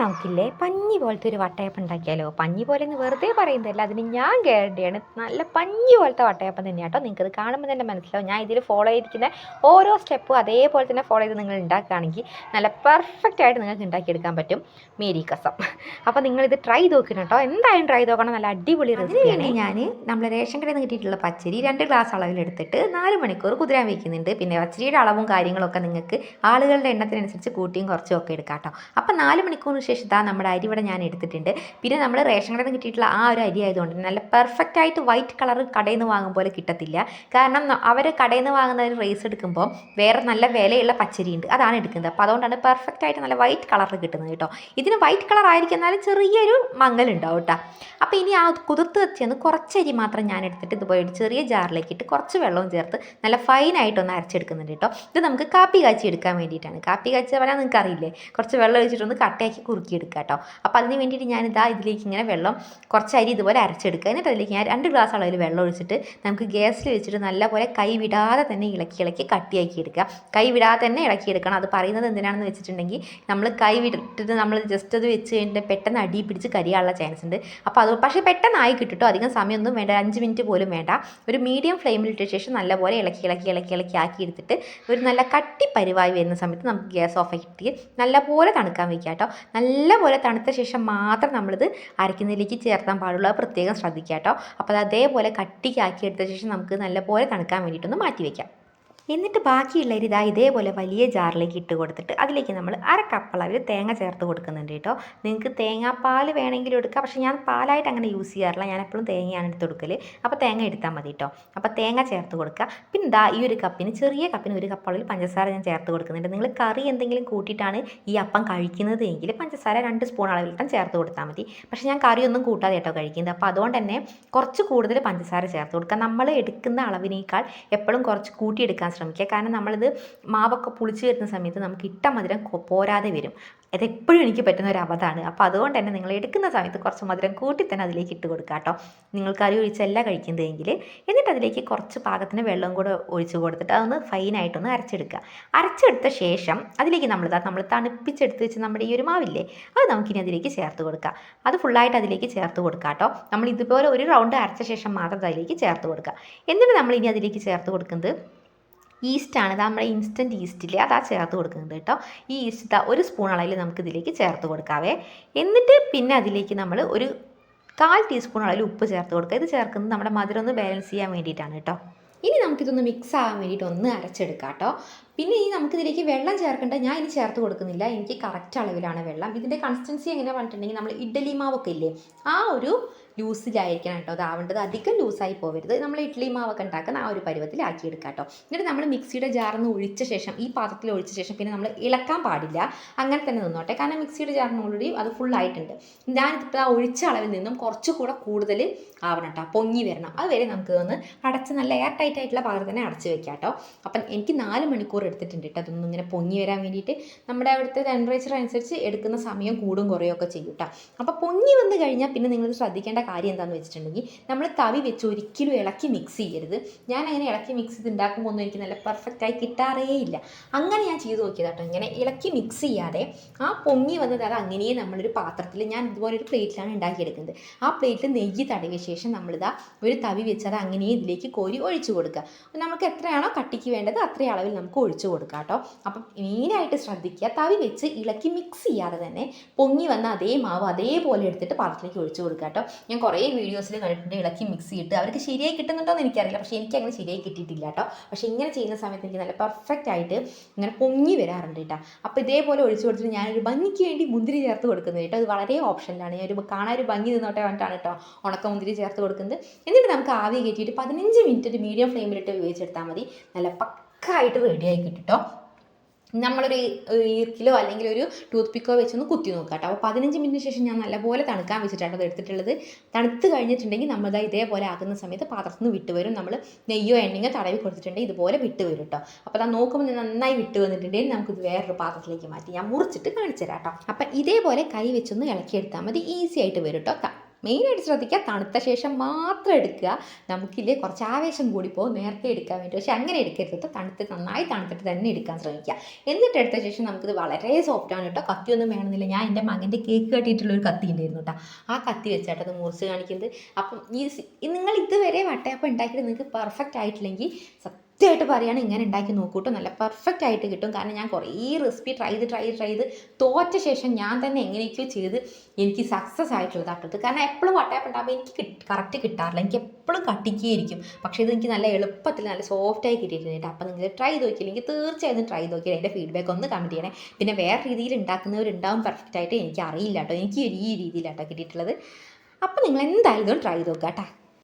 നമുക്കില്ലേ പഞ്ഞി പോലത്തെ ഒരു വട്ടയപ്പം ഉണ്ടാക്കിയാലോ? പഞ്ഞി പോലെ എന്ന് വെറുതെ പറയുന്നതല്ല അതിന് ഞാൻ ഗ്യാരണ്ടിയാണ് നല്ല പഞ്ഞി പോലത്തെ വട്ടയപ്പം തന്നെയാണ് കേട്ടോ. നിങ്ങൾക്കത് കാണുമ്പോൾ തന്നെ മനസ്സിലാവും. ഞാൻ ഇതിൽ ഫോളോ ചെയ്തിരിക്കുന്ന ഓരോ സ്റ്റെപ്പും അതേപോലെ തന്നെ ഫോളോ ചെയ്ത് നിങ്ങൾ ഉണ്ടാക്കുകയാണെങ്കിൽ നല്ല പെർഫെക്റ്റ് ആയിട്ട് നിങ്ങൾക്ക് ഉണ്ടാക്കിയെടുക്കാൻ പറ്റും മേരി കസം. അപ്പോൾ നിങ്ങളിത് ട്രൈ നോക്കണം കേട്ടോ. എന്തായാലും ട്രൈ നോക്കണം. നല്ല അടിപൊളി റെസിപ്പിയാണ് ഞാൻ നമ്മൾ റേഷൻ കടയിൽ നിന്ന് കിട്ടിയിട്ടുള്ള പച്ചരി രണ്ട് ഗ്ലാസ് അളവിലെടുത്തിട്ട് നാല് മണിക്കൂർ കുതിരാൻ വയ്ക്കുന്നുണ്ട് പിന്നെ പച്ചരിയുടെ അളവും കാര്യങ്ങളൊക്കെ നിങ്ങൾക്ക് ആളുകളുടെ എണ്ണത്തിനനുസരിച്ച് കൂട്ടിയും കുറച്ചും ഒക്കെ എടുക്കാം കേട്ടോ. അപ്പം നാല് മണിക്കൂറിന് ശേഷം ഇതാ നമ്മുടെ അരി ഇവിടെ ഞാൻ എടുത്തിട്ടുണ്ട്. പിന്നെ നമ്മൾ റേഷൻ കടയിൽ നിന്ന് കിട്ടിയിട്ടുള്ള ആ ഒരു അരി ആയതുകൊണ്ട് നല്ല പെർഫെക്റ്റ് ആയിട്ട് വൈറ്റ് കളർ കടയിൽ നിന്ന് വാങ്ങും പോലെ കിട്ടത്തില്ല. കാരണം അവർ കടയിൽ നിന്ന് വാങ്ങുന്ന ഒരു റേസ് എടുക്കുമ്പോൾ വേറെ നല്ല വിലയുള്ള പച്ചരി ഉണ്ട്. അതാണ് എടുക്കുന്നത്. അപ്പോൾ അതുകൊണ്ടാണ് പെർഫെക്റ്റ് ആയിട്ട് നല്ല വൈറ്റ് കളർ കിട്ടുന്നത് കേട്ടോ. ഇതിന് വൈറ്റ് കളർ ആയിരിക്കുന്നാലും ചെറിയൊരു മങ്ങലുണ്ടാവും കേട്ടോ അപ്പോൾ ഇനി ആ കുതിർത്ത് വെച്ചെന്ന് കുറച്ച് അരി മാത്രം ഞാൻ എടുത്തിട്ട് ഇതുപോലെ ഒരു ചെറിയ ജാറിലേക്ക് ഇട്ട് കുറച്ച് വെള്ളവും ചേർത്ത് നല്ല ഫൈനായിട്ടൊന്ന് അരച്ചെടുക്കുന്നുണ്ട് കേട്ടോ. ഇത് നമുക്ക് കാപ്പി കാച്ചി എടുക്കാൻ വേണ്ടിയിട്ടാണ്. കാപ്പി കാച്ചി പറഞ്ഞാൽ നിങ്ങൾക്ക് അറിയില്ലേ കുറച്ച് വെള്ളം ഒഴിച്ചിട്ടൊന്ന് കട്ടയാക്കി കുറുക്കി എടുക്കുക കേട്ടോ അപ്പോൾ അതിന് വേണ്ടിയിട്ട് ഞാൻ ഇതാ ഇതിലേക്ക് ഇങ്ങനെ വെള്ളം കുറച്ച് അരി ഇതുപോലെ അരച്ചെടുക്കുക. എന്നിട്ട് അതിലേക്ക് ഞാൻ രണ്ട് ഗ്ലാസ് അളവിൽ വെള്ളം ഒഴിച്ചിട്ട് നമുക്ക് ഗ്യാസിൽ വെച്ചിട്ട് നല്ലപോലെ കൈ വിടാതെ തന്നെ ഇളക്കി ഇളക്കി കട്ടിയാക്കി എടുക്കുക കൈ വിടാതെ തന്നെ ഇളക്കി എടുക്കണം അത് പറയുന്നത് എന്തിനാണെന്ന് വെച്ചിട്ടുണ്ടെങ്കിൽ നമ്മൾ കൈ വിട്ടിട്ട് നമ്മൾ ജസ്റ്റ് അത് വെച്ച് കഴിഞ്ഞിട്ട് പെട്ടെന്ന് അടി പിടിച്ച് കരിയാനുള്ള ചാൻസ് ഉണ്ട്. അപ്പോൾ അത് പക്ഷേ പെട്ടെന്നായി കിട്ടിട്ടോ. അധികം സമയമൊന്നും വേണ്ട. അഞ്ച് മിനിറ്റ് പോലും വേണ്ട. ഒരു മീഡിയം ഫ്ലെയിമിൽ ഇട്ട ശേഷം നല്ലപോലെ ഇളക്കി ഇളക്കി ഇളക്കി ഇളക്കി ആക്കി എടുത്തിട്ട് ഒരു നല്ല കട്ടി പരിവായി വരുന്ന സമയത്ത് നമുക്ക് ഗ്യാസ് ഓഫ് ആക്കി നല്ലപോലെ തണുക്കാൻ വയ്ക്കുക കേട്ടോ നല്ലപോലെ തണുത്ത ശേഷം മാത്രം നമ്മളിത് അരയ്ക്കുന്നതിലേക്ക് ചേർത്താൻ പാടുള്ളൂ. അത് പ്രത്യേകം ശ്രദ്ധിക്കുക കേട്ടോ. അപ്പോൾ അത് അതേപോലെ കട്ടിക്കാക്കി എടുത്ത ശേഷം നമുക്ക് നല്ലപോലെ തണുക്കാൻ വേണ്ടിയിട്ടൊന്ന് മാറ്റി വയ്ക്കാം എന്നിട്ട് ബാക്കിയുള്ള അരി ഇതാ ഇതേപോലെ വലിയ ജാറിലേക്ക് ഇട്ട് കൊടുത്തിട്ട് അതിലേക്ക് നമ്മൾ അര കപ്പളവിൽ തേങ്ങ ചേർത്ത് കൊടുക്കുന്നുണ്ട് കേട്ടോ. നിങ്ങൾക്ക് തേങ്ങാപ്പാൽ വേണമെങ്കിലും എടുക്കാം. പക്ഷേ ഞാൻ പാലായിട്ട് അങ്ങനെ യൂസ് ചെയ്യാറില്ല. ഞാൻ എപ്പോഴും തേങ്ങയാണ് എടുത്ത് കൊടുക്കൽ അപ്പോൾ തേങ്ങ എടുത്താൽ മതി കേട്ടോ. അപ്പോൾ തേങ്ങ ചേർത്ത് കൊടുക്കുക പിന്നെ ഇതാ ഈ ഒരു കപ്പിന് ചെറിയ കപ്പിന് ഒരു കപ്പളവിൽ പഞ്ചസാര ഞാൻ ചേർത്ത് കൊടുക്കുന്നുണ്ട്. നിങ്ങൾ കറി എന്തെങ്കിലും കൂട്ടിയിട്ടാണ് ഈ അപ്പം കഴിക്കുന്നത് എങ്കിൽ പഞ്ചസാര രണ്ട് സ്പൂൺ അളവിൽ അളവിലിട്ടും ചേർത്ത് കൊടുത്താൽ മതി. പക്ഷേ ഞാൻ കറിയൊന്നും കൂട്ടാതെ കേട്ടോ കഴിക്കുന്നത്. അപ്പോൾ അതുകൊണ്ട് തന്നെ കുറച്ച് കൂടുതൽ പഞ്ചസാര ചേർത്ത് കൊടുക്കുക നമ്മൾ എടുക്കുന്ന അളവിനേക്കാൾ എപ്പോഴും കുറച്ച് കൂട്ടിയെടുക്കാൻ ശ്രമിക്കുക. കാരണം നമ്മളിത് മാവൊക്കെ പുളിച്ച് വരുന്ന സമയത്ത് നമുക്ക് ഇട്ട മധുരം പോരാതെ വരും. അതെപ്പോഴും എനിക്ക് പറ്റുന്ന ഒരു അബദ്ധമാണ് അപ്പോൾ അതുകൊണ്ട് തന്നെ നിങ്ങൾ എടുക്കുന്ന സമയത്ത് കുറച്ച് മധുരം കൂട്ടി തന്നെ അതിലേക്ക് ഇട്ട് കൊടുക്കുക കേട്ടോ. നിങ്ങൾ കറി ഒഴിച്ചല്ല കഴിക്കുന്നതെങ്കിൽ എന്നിട്ട് അതിലേക്ക് കുറച്ച് പാകത്തിന് വെള്ളം കൂടെ ഒഴിച്ച് കൊടുത്തിട്ട് അതൊന്ന് ഫൈനായിട്ടൊന്ന് അരച്ചെടുക്കുക. അരച്ചെടുത്ത ശേഷം അതിലേക്ക് നമ്മൾ നമ്മൾ തണുപ്പിച്ചെടുത്ത് വെച്ച് നമ്മുടെ ഈ ഒരു മാവില്ലേ അത് നമുക്കിനി അതിലേക്ക് ചേർത്ത് കൊടുക്കുക. അത് ഫുള്ളായിട്ട് അതിലേക്ക് ചേർത്ത് കൊടുക്കുക കേട്ടോ. നമ്മൾ ഇതുപോലെ ഒരു റൗണ്ട് അരച്ച ശേഷം മാത്രം അതിലേക്ക് ചേർത്ത് കൊടുക്കുക. എന്നിട്ട് നമ്മൾ ഇനി അതിലേക്ക് ചേർത്ത് കൊടുക്കുന്നത് ഈസ്റ്റാണ് ഇത് നമ്മുടെ ഇൻസ്റ്റന്റ് ഈസ്റ്റില്ലേ അതാ ചേർത്ത് കൊടുക്കുന്നത് കേട്ടോ. ഈ ഈസ്റ്റ് ഇതാ ഒരു സ്പൂൺ അളവിൽ നമുക്ക് ഇതിലേക്ക് ചേർത്ത് കൊടുക്കാവേ. എന്നിട്ട് പിന്നെ അതിലേക്ക് നമ്മൾ ഒരു കാൽ ടീസ്പൂൺ അളവിൽ ഉപ്പ് ചേർത്ത് കൊടുക്കുക. ഇത് ചേർക്കുന്നത് നമ്മുടെ മധുരം ഒന്ന് ബാലൻസ് ചെയ്യാൻ വേണ്ടിയിട്ടാണ് കേട്ടോ. ഇനി നമുക്കിതൊന്ന് മിക്സ് ആവാൻ വേണ്ടിയിട്ട് ഒന്ന് അരച്ചെടുക്കാം കേട്ടോ. പിന്നെ ഇനി നമുക്കിതിലേക്ക് വെള്ളം ചേർക്കേണ്ട ഞാൻ ഇനി ചേർത്ത് കൊടുക്കുന്നില്ല. എനിക്ക് കറക്റ്റ് അളവിലാണ് വെള്ളം. ഇതിന്റെ കൺസിസ്റ്റൻസി എങ്ങനെ പറഞ്ഞിട്ടുണ്ടെങ്കിൽ നമ്മൾ ഇഡ്ഡലി മാവൊക്കെ ഇല്ലേ? ആ ഒരു ലൂസിലായിരിക്കണം കേട്ടോ. അതാവേണ്ടത് അധികം ലൂസായി പോകരുത് നമ്മൾ ഇഡ്ഡലി മാവൊക്കെ ഉണ്ടാക്കുന്ന ആ ഒരു പരുവത്തിലാക്കി എടുക്കാം കേട്ടോ എന്നിട്ട് നമ്മൾ മിക്സിയുടെ ജാറിന്ന് ഒഴിച്ച ശേഷം ഈ പാത്രത്തിൽ ഒഴിച്ച ശേഷം പിന്നെ നമ്മൾ ഇളക്കാൻ പാടില്ല. അങ്ങനെ തന്നെ നിന്നോട്ടെ. കാരണം മിക്സിയുടെ ജാറിന് ഓൾറെഡി അത് ഫുൾ ആയിട്ടുണ്ട്. ഞാനിപ്പോൾ ആ ഒഴിച്ച അളവിൽ നിന്നും കുറച്ചുകൂടെ കൂടുതൽ ആവണം കേട്ടോ. പൊങ്ങി വരണം. അതുവരെ നമുക്ക് ഒന്ന് അടച്ച് നല്ല എയർ ടൈറ്റ് ആയിട്ടുള്ള പാത്രത്തിനെ അടച്ച് വെക്കാം കേട്ടോ. അപ്പം എനിക്ക് നാല് മണിക്കൂർ എടുത്തിട്ടുണ്ട് കേട്ടോ. അതൊന്നും ഇങ്ങനെ പൊങ്ങി വരാൻ വേണ്ടിയിട്ട് നമ്മുടെ അവിടുത്തെ ടെമ്പറേച്ചർ അനുസരിച്ച് എടുക്കുന്ന സമയം കൂടും കുറയുമൊക്കെ ചെയ്യും കേട്ടോ. അപ്പോൾ പൊങ്ങി വന്ന് കഴിഞ്ഞാൽ പിന്നെ നിങ്ങൾ ശ്രദ്ധിക്കേണ്ട കാര്യം എന്താണെന്ന് വെച്ചിട്ടുണ്ടെങ്കിൽ നമ്മൾ തവി വെച്ച് ഒരിക്കലും ഇളക്കി മിക്സ് ചെയ്യരുത്. ഞാൻ അങ്ങനെ ഇളക്കി മിക്സ് ചെയ്ത് ഉണ്ടാക്കുമ്പോൾ ഒന്നും എനിക്ക് നല്ല പെർഫെക്റ്റ് ആയി കിട്ടാറേ ഇല്ല. അങ്ങനെ ഞാൻ ചെയ്ത് നോക്കിയത് കേട്ടോ ഇങ്ങനെ ഇളക്കി മിക്സ് ചെയ്യാതെ ആ പൊങ്ങി വന്നത് അത് അങ്ങനെയേ നമ്മളൊരു പാത്രത്തിൽ ഞാൻ ഇതുപോലെ ഒരു പ്ലേറ്റിലാണ് ഉണ്ടാക്കിയെടുക്കുന്നത് ആ പ്ലേറ്റിൽ നെയ്യ് തടവിയ ശേഷം നമ്മളിതാ ഒരു തവി വെച്ച് അത് അങ്ങനെ ഇതിലേക്ക് കോരി ഒഴിച്ചു കൊടുക്കുക. നമുക്ക് എത്രയാണോ കട്ടിക്ക് വേണ്ടത് അത്രയും അളവിൽ നമുക്ക് ഒഴിച്ചു കൊടുക്കുക കേട്ടോ. അപ്പം മെയിനായിട്ട് ശ്രദ്ധിക്കുക തവി വെച്ച് ഇളക്കി മിക്സ് ചെയ്യാതെ തന്നെ പൊങ്ങി വന്ന അതേ മാവ് അതേപോലെ എടുത്തിട്ട് പാത്രത്തിലേക്ക് ഒഴിച്ചു കൊടുക്കുക കേട്ടോ. ഞാൻ കുറേ വീഡിയോസിൽ കണ്ടിട്ടുണ്ട് ഇളക്കി മിക്സ് ചെയ്തിട്ട്. അവർക്ക് ശരിയായി കിട്ടുന്നുണ്ടോ എന്ന് എനിക്കറിയില്ല. പക്ഷേ എനിക്ക് അങ്ങനെ ശരിയായി കിട്ടിയിട്ടില്ല കേട്ടോ. പക്ഷേ ഇങ്ങനെ ചെയ്യുന്ന സമയത്ത് എനിക്ക് നല്ല പെർഫെക്റ്റ് ആയിട്ട് ഇങ്ങനെ പൊങ്ങി വരാറുണ്ട് കേട്ടോ. അപ്പോൾ ഇതേപോലെ ഒഴിച്ചു കൊടുത്തിട്ട് ഞാനൊരു ഭംഗിക്ക് വേണ്ടി മുന്തിരി ചേർത്ത് കൊടുക്കുന്നത് കേട്ടോ. അത് വളരെ ഓപ്ഷനിലാണ്. ഞാൻ ഒരു കാണാൻ ഒരു ഭംഗി നിന്നോട്ടെ വേണ്ടിയിട്ടാണ് കേട്ടോ ഉണക്ക മുന്തിരി ചേർത്ത് കൊടുക്കുന്നത്. എന്നിട്ട് നമുക്ക് ആവി കയറ്റിയിട്ട് പതിനഞ്ച് മിനിറ്റ് ഒരു മീഡിയം ഫ്ലെയിമിലിട്ട് വേവിച്ചെടുത്താൽ മതി. നല്ല പക്കായിട്ട് റെഡിയായി കിട്ടും കേട്ടോ. നമ്മളൊരു ഈർക്കിലോ അല്ലെങ്കിൽ ഒരു ടൂത്ത് പിക്കോ വെച്ചൊന്ന് കുത്തി നോക്കുക കേട്ടോ അപ്പോൾ പതിനഞ്ച് മിനിറ്റിന് ശേഷം ഞാൻ നല്ലപോലെ തണുക്കാൻ വെച്ചിട്ടാണ് അത് എടുത്തിട്ടുള്ളത്. തണുത്ത് കഴിഞ്ഞിട്ടുണ്ടെങ്കിൽ നമ്മൾ ഇതേപോലെ ആകുന്ന സമയത്ത് പാത്രത്തിൽ നിന്ന് വിട്ട് വരും. നമ്മൾ നെയ്യോ എണ്ണയോ തടവി കൊടുത്തിട്ടുണ്ടെങ്കിൽ ഇതുപോലെ വിട്ട് വരും കേട്ടോ അപ്പോൾ അത് നോക്കുമ്പോൾ നന്നായി വിട്ട് വന്നിട്ടുണ്ടെങ്കിൽ നമുക്കിത് വേറൊരു പാത്രത്തിലേക്ക് മാറ്റി. ഞാൻ മുറിച്ചിട്ട് കാണിച്ചു തരാം കേട്ടോ അപ്പം ഇതേപോലെ കൈ വെച്ചൊന്ന് ഇളക്കിയെടുത്താൽ മതി. ഈസി ആയിട്ട് വരും കേട്ടോ മെയിനായിട്ട് ശ്രദ്ധിക്കുക. തണുത്ത ശേഷം മാത്രം എടുക്കുക. നമുക്കില്ലേ കുറച്ച് ആവേശം കൂടി പോകും. നേരത്തെ എടുക്കാൻ വേണ്ടി. പക്ഷേ അങ്ങനെ എടുക്കരുത് തണുത്ത് നന്നായി തണുത്തിട്ട് തന്നെ എടുക്കാൻ ശ്രമിക്കുക. എന്നിട്ട് എടുത്ത ശേഷം നമുക്കിത് വളരെ സോഫ്റ്റ് ആണ് കേട്ടോ. കത്തിയൊന്നും വേണമെന്നില്ല. ഞാൻ എന്റെ മകന്റെ കേക്ക് കട്ടിയിട്ടുള്ളൊരു കത്തി ഉണ്ടായിരുന്നു കേട്ടോ. ആ കത്തി വെച്ചാട്ടോ അത് മുറിച്ച് കാണിക്കുന്നത്. അപ്പം ഈ നിങ്ങൾ ഇതുവരെ വട്ടയപ്പം ഉണ്ടാക്കിയിട്ട് നിങ്ങൾക്ക് പെർഫെക്റ്റ് ആയിട്ടില്ലെങ്കിൽ സത്യമായിട്ട് പറയുകയാണ് ഇങ്ങനെ ഉണ്ടാക്കി നോക്കൂട്ടോ നല്ല പെർഫെക്റ്റ് ആയിട്ട് കിട്ടും. കാരണം ഞാൻ കുറേ റെസിപ്പി ട്രൈ ചെയ്ത് ട്രൈ ചെയ്ത് ട്രൈ ചെയ്ത് തോറ്റ ശേഷം ഞാൻ തന്നെ എങ്ങനെയൊക്കെയോ ചെയ്ത് എനിക്ക് സക്സസ് ആയിട്ടുള്ളത് ആട്ടത് കാരണം എപ്പോഴും വട്ടയപ്പം ഉണ്ടാകുമ്പോൾ എനിക്ക് കറക്റ്റ് കിട്ടാറില്ല. എനിക്ക് എപ്പോഴും കട്ടിക്കുകയായിരിക്കും പക്ഷേ ഇത് എനിക്ക് നല്ല എളുപ്പത്തിൽ നല്ല സോഫ്റ്റായി കിട്ടിയിട്ടുണ്ട് അപ്പോൾ നിങ്ങൾ ട്രൈ ചെയ്ത് നോക്കിയില്ലെങ്കിൽ തീർച്ചയായും ട്രൈ ചെയ്ത് നോക്കിയാൽ അതിന്റെ ഫീഡ്ബാക്ക് ഒന്ന് കമന്റ് ചെയ്യണേ. പിന്നെ വേറെ രീതിയിൽ ഉണ്ടാക്കുന്നവരുണ്ടാവും പെർഫെക്റ്റ് ആയിട്ട് എനിക്ക് അറിയില്ല കേട്ടോ. എനിക്ക് ഈ രീതിയിലാട്ടോ കിട്ടിയിട്ടുള്ളത്. അപ്പോൾ നിങ്ങൾ എന്തായാലും ട്രൈ ചെയ്ത് നോക്കുക കേട്ടോ.